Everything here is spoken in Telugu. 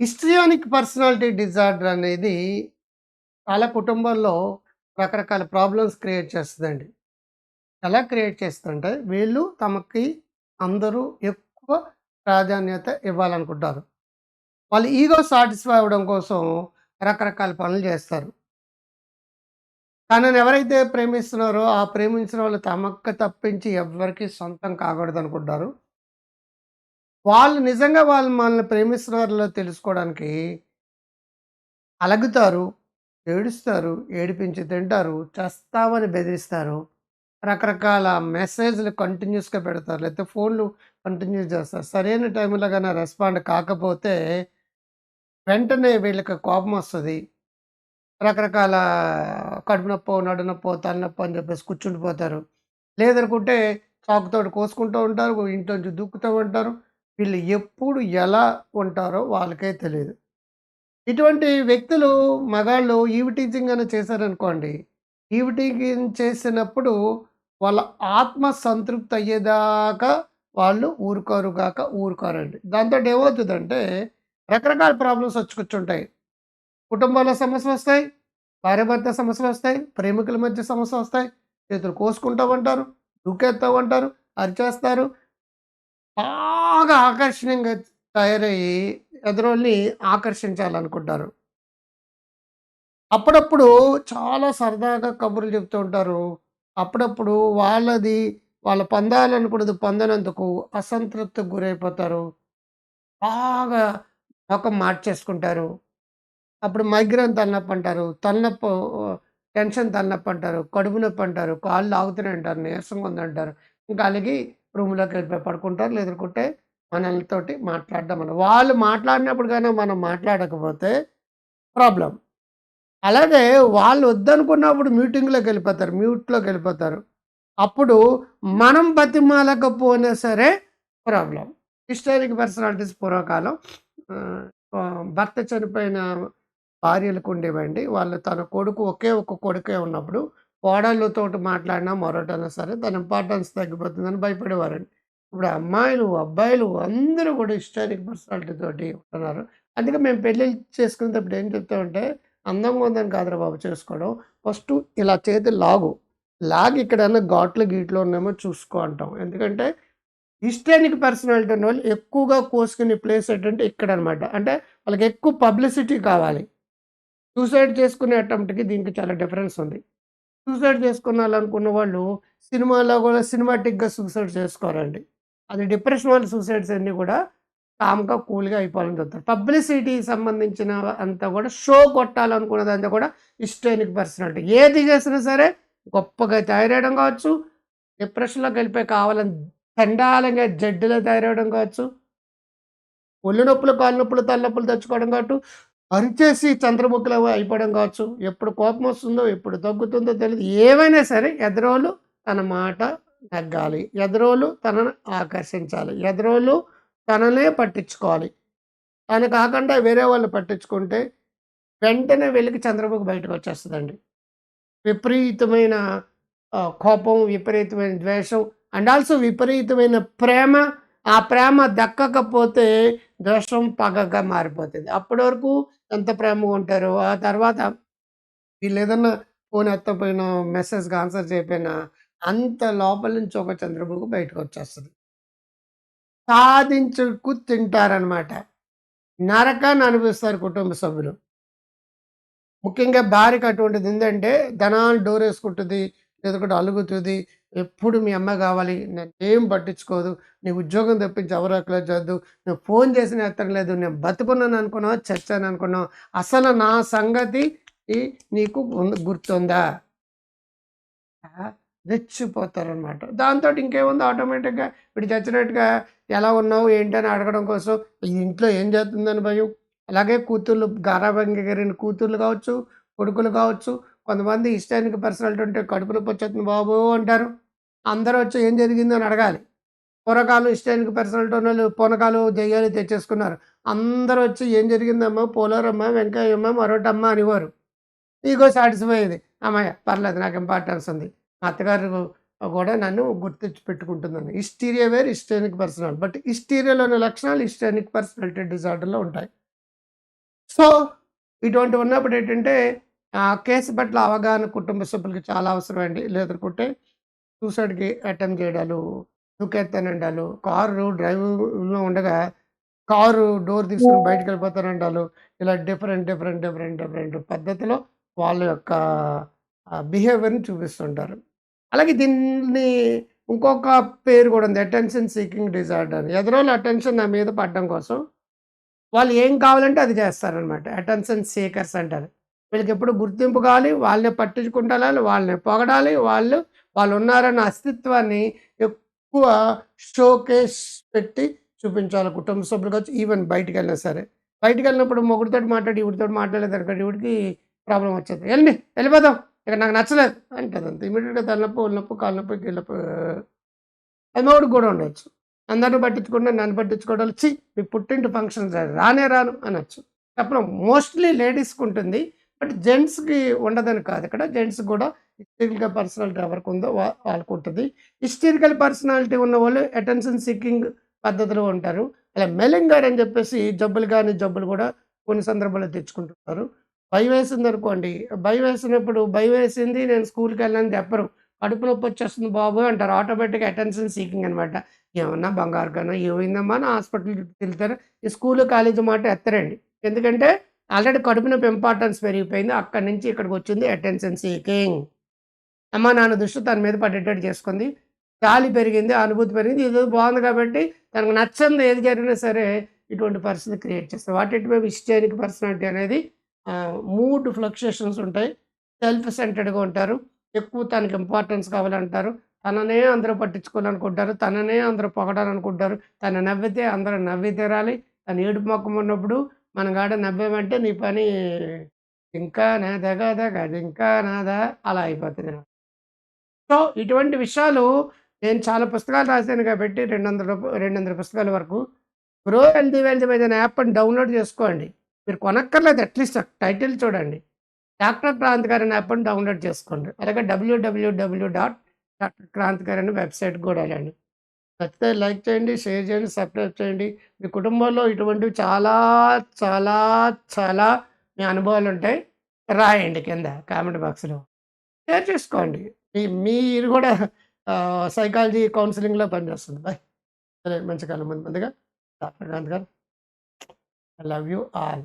హిస్ట్రియానిక్ పర్సనాలిటీ డిజార్డర్ అనేది చాలా కుటుంబంలో రకరకాల ప్రాబ్లమ్స్ క్రియేట్ చేస్తుందండి. ఎలా క్రియేట్ చేస్తుందంటే వీళ్ళు తమకి అందరూ ఎక్కువ ప్రాధాన్యత ఇవ్వాలనుకుంటారు. వాళ్ళు ఈగో సాటిస్ఫై అవ్వడం కోసం రకరకాల పనులు చేస్తారు. తనని ఎవరైతే ప్రేమిస్తున్నారో ఆ ప్రేమించిన వాళ్ళు తమకు తప్పించి ఎవరికి సొంతం కాకూడదు అనుకుంటారు. వాళ్ళు నిజంగా వాళ్ళు మనల్ని ప్రేమిస్తున్నారో తెలుసుకోవడానికి అలగుతారు ఏడుస్తారు ఏడిపించి తింటారు చస్తామని బెదిరిస్తారు. రకరకాల మెసేజ్లు కంటిన్యూస్గా పెడతారు. లేకపోతే ఫోన్లు కంటిన్యూస్ చేస్తారు. సరైన టైంలో కానీ రెస్పాండ్ కాకపోతే వెంటనే వీళ్ళకి కోపం వస్తుంది. రకరకాల కడుపు నొప్పో నడు నొప్పో తలనొప్పి అని చెప్పేసి కూర్చుండిపోతారు. లేదనుకుంటే చాకుతో కోసుకుంటూ ఉంటారు ఇంట్లోంచి దుక్కుతూ ఉంటారు. వీళ్ళు ఎప్పుడు ఎలా ఉంటారో వాళ్ళకే తెలియదు. ఇటువంటి వ్యక్తులు మగాళ్ళు ఈవి టీచింగ్ అని చేశారనుకోండి ఈవి టీచింగ్ చేసినప్పుడు వాళ్ళ ఆత్మ సంతృప్తి అయ్యేదాకా వాళ్ళు ఊరుకోరు కాక ఊరుకోరండి. దాంతో ఏమవుతుందంటే రకరకాల ప్రాబ్లమ్స్ వచ్చి కూర్చుంటాయి. కుటుంబాల్లో సమస్యలు వస్తాయి భార్యాభర్త సమస్యలు వస్తాయి ప్రేమికుల మధ్య సమస్యలు వస్తాయి. చేతులు కోసుకుంటామంటారు ఉంటారు దూకేస్తూ ఉంటారు అరిచేస్తారు. బాగా ఆకర్షణీయంగా తయారయ్యి ఎదురోళ్ళని ఆకర్షించాలనుకుంటారు. అప్పుడప్పుడు చాలా సరదాగా కబుర్లు చెప్తూ ఉంటారు. అప్పుడప్పుడు వాళ్ళది వాళ్ళ పొందాలనుకున్నది పొందనందుకు అసంతృప్తికి గురైపోతారు. బాగా ముఖం మార్చేసుకుంటారు. అప్పుడు మైగ్రేన్ తలనొప్పి అంటారు తలనొప్పి టెన్షన్ తలనొప్పి అంటారు కడుపు నొప్పి అంటారు. కాళ్ళు లాగుతున్నాయి అంటారు నీరసంగా ఉందంటారు ఇంకా అలాగే రూమ్లోకి వెళ్ళిపోయి పడుకుంటారు. లేదంటే మనలతోటి మాట్లాడడం మన వాళ్ళు మాట్లాడినప్పుడు కానీ మనం మాట్లాడకపోతే ప్రాబ్లం. అలాగే వాళ్ళు వద్దనుకున్నప్పుడు మీటింగ్లోకి వెళ్ళిపోతారు. మ్యూట్లోకి వెళ్ళిపోతారు. అప్పుడు మనం బతిమాలకపోయినా సరే ప్రాబ్లం. హిస్టారిక్ పర్సనాలిటీస్ పూర్వకాలం భర్త చనిపోయిన భార్యలకు ఉండేవండి వాళ్ళు తన కొడుకు ఒకే ఒక కొడుకే ఉన్నప్పుడు కోడళ్ళతోటి మాట్లాడినా మరొకటైనా సరే తన ఇంపార్టెన్స్ తగ్గిపోతుందని భయపడేవారండి. ఇప్పుడు అమ్మాయిలు అబ్బాయిలు అందరూ కూడా హిస్టారిక్ పర్సనాలిటీ తోటి ఉంటున్నారు. అందుకే మేము పెళ్ళి చేసుకునేటప్పుడు ఏం చెప్తామంటే అందంగా ఉందని కాదురా బాబు చేసుకోవడం. ఫస్ట్ ఇలా చేతి లాగు. లాగి ఇక్కడన్నా ఘాట్లు గీట్లు ఉన్నామో చూసుకో అంటాం. ఎందుకంటే హిస్టారిక్ పర్సనాలిటీ ఉన్న వాళ్ళు ఎక్కువగా కోసుకునే ప్లేస్ ఏంటంటే ఇక్కడ అనమాట అంటే వాళ్ళకి ఎక్కువ పబ్లిసిటీ కావాలి. సూసైడ్ చేసుకునే అటెంప్ట్కి దీనికి చాలా డిఫరెన్స్ ఉంది. సూసైడ్ చేసుకోవాలనుకున్న వాళ్ళు సినిమాలో కూడా సినిమాటిక్గా సూసైడ్ చేసుకోరండి. అది డిప్రెషన్ వాళ్ళ సూసైడ్స్ అన్నీ కూడా కామ్గా కూల్గా అయిపోవాలని చూస్తారు. పబ్లిసిటీ సంబంధించిన అంతా కూడా షో కొట్టాలనుకున్నదంతా కూడా హిస్టారిక్ పర్సనాలిటీ. ఏది చేసినా సరే గొప్పగా తయారయ్యడం కావచ్చు డిప్రెషన్లోకి వెళ్ళిపోయి కావాలని చండాలంగా జడ్డులో తయారేయడం కావచ్చు ఒళ్ళు నొప్పులు కాళ్ళ నొప్పులు తలనొప్పులు తెచ్చుకోవడం కావచ్చు అరిచేసి చంద్రముఖిలో అయిపోవడం కావచ్చు. ఎప్పుడు కోపం వస్తుందో ఎప్పుడు తగ్గుతుందో తెలియదు ఏమైనా సరే ఎదరోళ్ళు తన మాట తగ్గాలి. ఎదరోళ్ళు తనను ఆకర్షించాలి. ఎదరోళ్ళు తననే పట్టించుకోవాలి. తను కాకుండా వేరే వాళ్ళు పట్టించుకుంటే వెంటనే వెళ్ళి చంద్రముఖి బయటకు వచ్చేస్తుందండి. విపరీతమైన కోపం విపరీతమైన ద్వేషం అండ్ ఆల్సో విపరీతమైన ప్రేమ ఆ ప్రేమ దక్కకపోతే ద్వేషం పగగా మారిపోతుంది. అప్పటి వరకు ఎంత ప్రేమగా ఉంటారో ఆ తర్వాత వీళ్ళు ఏదన్నా ఫోన్ ఎత్తపోయినా మెసేజ్కి ఆన్సర్ చేయపోయినా అంత లోపల నుంచి ఒక చంద్రబాబు బయటకు వచ్చేస్తుంది. సాధించుకు తింటారనమాట నరకాన్ని అనిపిస్తారు కుటుంబ సభ్యులు. ముఖ్యంగా భార్యకి అటువంటిది ఏంటంటే ధనాన్ని డోర్ వేసుకుంటుంది లేదంటే అలుగుతుంది ఎప్పుడు మీ అమ్మ కావాలి నేను ఏం పట్టించుకోదు నీ ఉద్యోగం తప్పించి ఎవరు అక్కడ చద్దు నువ్వు ఫోన్ చేసిన ఎత్తడం లేదు నేను బతుకున్నాను అనుకున్నావు చచ్చాను అనుకున్నావు అసలు నా సంగతి నీకు గుర్తుందా? రెచ్చిపోతారనమాట దాంతో ఇంకేముంది? ఆటోమేటిక్గా ఇప్పుడు చచ్చినట్టుగా ఎలా ఉన్నావు ఏంటి అని అడగడం కోసం ఇంట్లో ఏం చేస్తుందని భయం. అలాగే కూతుర్లు గారాబంగి గారిన కూతుర్లు కావచ్చు కొడుకులు కావచ్చు కొంతమంది ఇష్టానికి పర్సనాలిటీ ఉంటే కడుపులు నొప్పి బాబు అంటారు. అందరూ వచ్చి ఏం జరిగిందో అని అడగాలి. పూర్వకాలం ఇష్టానికి పర్సనాలిటీ ఉన్న వాళ్ళు పూనకాలు దెయ్యాలు తెచ్చేసుకున్నారు. అందరూ వచ్చి ఏం జరిగిందమ్మా? పోలారమ్మ వెంకయ్యమ్మ మరొకటమ్మ అనేవారు. ఈగో సాటిస్ఫై అయింది అమ్మాయ పర్లేదు నాకు ఇంపార్టెన్స్ ఉంది. మా అత్తగారు కూడా నన్ను గుర్తించి పెట్టుకుంటుందని. హిస్టీరియా వేరు హిస్టెరిక్ పర్సనాలిటీ. బట్ హిస్టీరియాలోని లక్షణాలు హిస్టెరిక్ పర్సనాలిటీ డిజార్డర్‌లో ఉంటాయి. సో, ఇటువంటి ఉన్నప్పుడు ఏంటంటే కేసు పట్ల అవగాహన కుటుంబ సభ్యులకి చాలా అవసరమండి. లేదనుకుంటే సూసైడ్‌కి అటెంప్ట్ చేయడాలు, దూకేత్తానండాలు, కారు డ్రైవింగ్‌లో ఉండగా కారు డోర్ తీసుకొని బయటికెళ్ళిపోతానండాలు. ఇలా డిఫరెంట్, డిఫరెంట్, డిఫరెంట్, డిఫరెంట్ పద్ధతిలో వాళ్ళ యొక్క బిహేవియర్‌ని చూపిస్తుంటారు. అలాగే దీన్ని ఇంకొక పేరు కూడా ఉంది. అటెన్షన్ సీకింగ్ డిజార్డర్ అని. ఎదురోళ్ళ అటెన్షన్ నా మీద పడడం కోసం వాళ్ళు ఏం కావాలంటే అది చేస్తారనమాట. అటెన్షన్ సీకర్స్ అంటారు. వీళ్ళకెప్పుడు గుర్తింపు కావాలి, వాళ్ళని పట్టించుకుంటాలి వాళ్ళని పొగడాలి, వాళ్ళు వాళ్ళు ఉన్నారన్న అస్తిత్వాన్ని ఎక్కువ షోకేస్ పెట్టి చూపించాలి కుటుంబ సభ్యులు కావచ్చు, ఈవెన్ బయటికెళ్ళినా సరే. బయటికెళ్ళినప్పుడు మొగుడితో మాట్లాడి, ఇవిడితో మాట్లాడలేదు అనుకోండి ఇవిడికి ప్రాబ్లమ్ వచ్చేది. వెళ్ళి వెళ్ళిపోదాం ఇక నాకు నచ్చలేదు" అంటది అంత ఇమీడియట్గా తలనొప్పి, ఒళ్ళనొప్పి నొప్పి, కాళ్ళు నొప్పి, కీళ్ళ అది మొగుడికి కూడా ఉండొచ్చు. అందరిని పట్టించుకుంటే నన్ను పట్టించుకోవడం వచ్చి మీ పుట్టింటి ఫంక్షన్ రానే రాను" అనొచ్చు. చెప్పలేం. మోస్ట్‌లీ లేడీస్‌కి ఉంటుంది. బట్ జెంట్స్‌కి ఉండదని కాదు ఇక్కడ. జెంట్స్‌కి కూడా హిస్టరికల్ పర్సనాలిటీ ఎవరికి ఉందో వా ఉంటుంది హిస్టరికల్ పర్సనాలిటీ ఉన్న వాళ్ళు అటెన్షన్ సీకింగ్ పద్ధతిలో ఉంటారు. అలా మెలింగర్ అని చెప్పేసి జబ్బులు కానీ జబ్బులు కూడా కొన్ని సందర్భాల్లో తెచ్చుకుంటుంటారు. భయమేసిందనుకోండి, భయమేసినప్పుడు భయమేసింది నేను స్కూల్కి స్కూలుకెళ్ళనని చెప్పరు. "కడుపు నొప్పొచ్చేస్తుంది బాబు" అంటారు. ఆటోమేటిక్‌గా అటెన్షన్ సీకింగ్ అనమాట. ఏమన్నా బంగారు కన్నా ఏమైందమ్మా అని హాస్పిటల్‌కి వెళ్తారు ఈ స్కూలు, కాలేజీ మాట ఎత్తరండి. ఎందుకంటే ఆల్రెడీ కడుపు నొప్పి ఇంపార్టెన్స్ పెరిగిపోయింది. అక్కడి నుంచి ఇక్కడికి వచ్చింది అటెన్షన్ సీకింగ్. అమ్మా, నాన్న దృష్టి తన మీద పడేటట్టు చేసుకుంది. గాలి పెరిగింది, అనుభూతి పెరిగింది. ఇది బాగుంది కాబట్టి తనకు నచ్చంది ఏది జరిగినా సరే ఇటువంటి పరిస్థితి క్రియేట్ చేస్తాయి వాట్ ఇట్ మే పర్సనాలిటీ అనేది మూడ్ ఫ్లక్చుయేషన్స్ ఉంటాయి. సెల్ఫ్ సెంటర్డ్‌గా ఉంటారు. ఎక్కువ తనకి ఇంపార్టెన్స్ కావాలంటారు. తననే అందరూ పట్టించుకోవాలనుకుంటారు. తననే అందరూ పొగడాలనుకుంటారు. తను నవ్వితే అందరూ నవ్వి తీరాలి. తను ఏడుపు మొఖం ఉన్నప్పుడు మనం గాడ నవ్వామంటే నీ పని ఇంకా నాదా ఇంకా గదింకా నాదా అలా అయిపోతుంది సో, ఇటువంటి విషయాలు నేను చాలా పుస్తకాలు రాసాను కాబట్టి రెండు వందల రెండు వందల పుస్తకాల వరకు. ప్రో హెల్తీ వెల్తీ విత్ అనే యాప్‌ని డౌన్‌లోడ్ చేసుకోండి. మీరు కొనక్కర్లేదు అట్‌లీస్ట్ టైటిల్ చూడండి. డాక్టర్ క్రాంతి గారి యాప్ యాప్‌ని డౌన్‌లోడ్ చేసుకోండి. అలాగే డబ్ల్యూడబ్ల్యూడబ్ల్యూ డాట్ డాక్టర్ క్రాంతి గారి వెబ్సైట్ కూడా వెళ్ళండి. నచ్చితే లైక్ చేయండి, షేర్ చేయండి, సబ్స్క్రైబ్ చేయండి. మీ కుటుంబంలో ఇటువంటివి చాలా, చాలా, చాలా మీ అనుభవాలు ఉంటాయి రాయండి కింద కామెంట్ బాక్స్‌లో. షేర్ చేసుకోండి. మీ మీరు కూడా సైకాలజీ కౌన్సిలింగ్లో పనిచేస్తుంది. బాయ్ సరే మంచి కాలం ముందు ముందుగా డాక్టర్ కాంత్ గారు. I love you all.